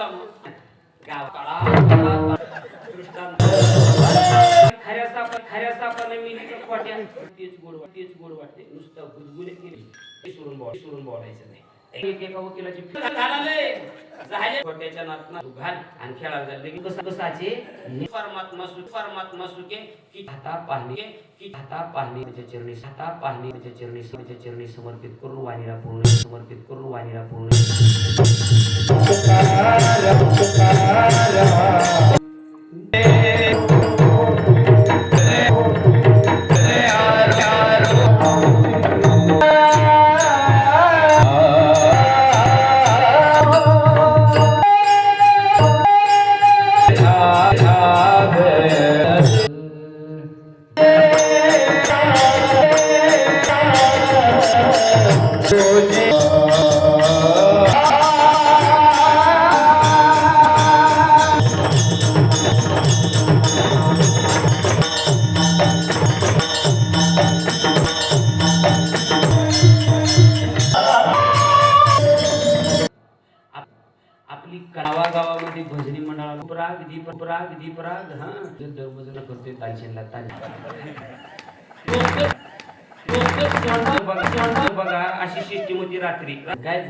काम. गाव काळा. दृष्टांत. खऱ्या साप खऱ्या सापाने मी खोट्या? तेच गोड वाट- तेच गोड वाटते. नुसतं गुदगुले केली ते सोडून बोल सोडून बोलायचं नाही. एक एका वकिलाची झाले झाले. खोट्याच्या नातना तू घाल आणि खेळायला झाले की कसं कसाचे परमात्मा सु परमात्मा सुखे की हाता पाहणे की हाता पाहणे त्याच्या चरणी हाता पाहणे त्याच्या चरणी चरणी समर्पित करून वाणीला पूर्ण समर्पित करून वाणीला पूर्ण आपली गावागावामध्ये भजनी मंडळाला पराग दीप पराग दीपराग हा. दरवाजा करतोय तालचेनला ताल बघा बघा अशी शिष्टी होती रात्री काय